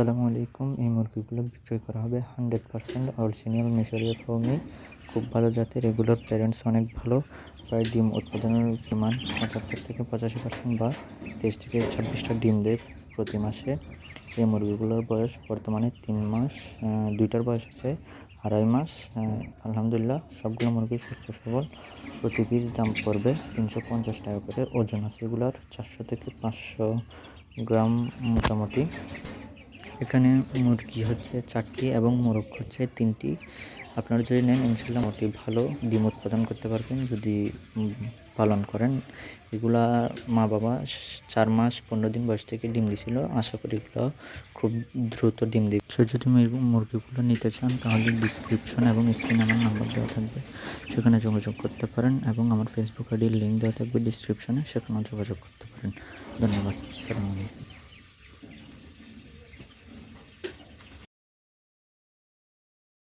আসসালামু আলাইকুম। এই মুরগিগুলো বিক্রয় করা হবে হান্ড্রেড পার্সেন্ট অরিজিনাল মিশরীয় ফার্মি। খুব ভালো জাতের, এগুলোর প্যারেন্টস অনেক ভালো। প্রায় ডিম উৎপাদনের পরিমাণ পঁচাত্তর থেকে পঁচাশি পার্সেন্ট বা তেইশ থেকে ছাব্বিশটা ডিম দেয় প্রতি মাসে। এই মুরগিগুলোর বয়স বর্তমানে তিন মাস দুইটার বয়স আছে আড়াই মাস। আলহামদুলিল্লাহ সবগুলো মুরগি সুস্থ সবল। প্রতি পিস দাম পড়বে তিনশো পঞ্চাশ টাকা করে। ওজন আছে এগুলোর চারশো থেকে পাঁচশো গ্রাম মোটামুটি। এখানে মুরগি হচ্ছে চারটি এবং মোরগ হচ্ছে তিনটি। আপনারা যদি নেন ইনশাল্লাহ মোটি ভালো ডিম উৎপাদন করতে পারবেন। যদি পালন করেন, এগুলা মা বাবা চার মাস, পনেরো দিন বয়স থেকে ডিম দিছিল। আশা করি এগুলো খুব দ্রুত ডিম দিবে। সে যদি মুরগিগুলো নিতে চান, তাহলে ডিসক্রিপশন এবং স্ক্রিনে আমার নাম্বার দেওয়া থাকবে। সেখানে যোগাযোগ করতে পারেন এবং আমার ফেসবুক আইডির লিঙ্ক দেওয়া থাকবে ডিসক্রিপশনে সেখানেও যোগাযোগ করতে পারেন। ধন্যবাদ। সালাম আলাইকুম।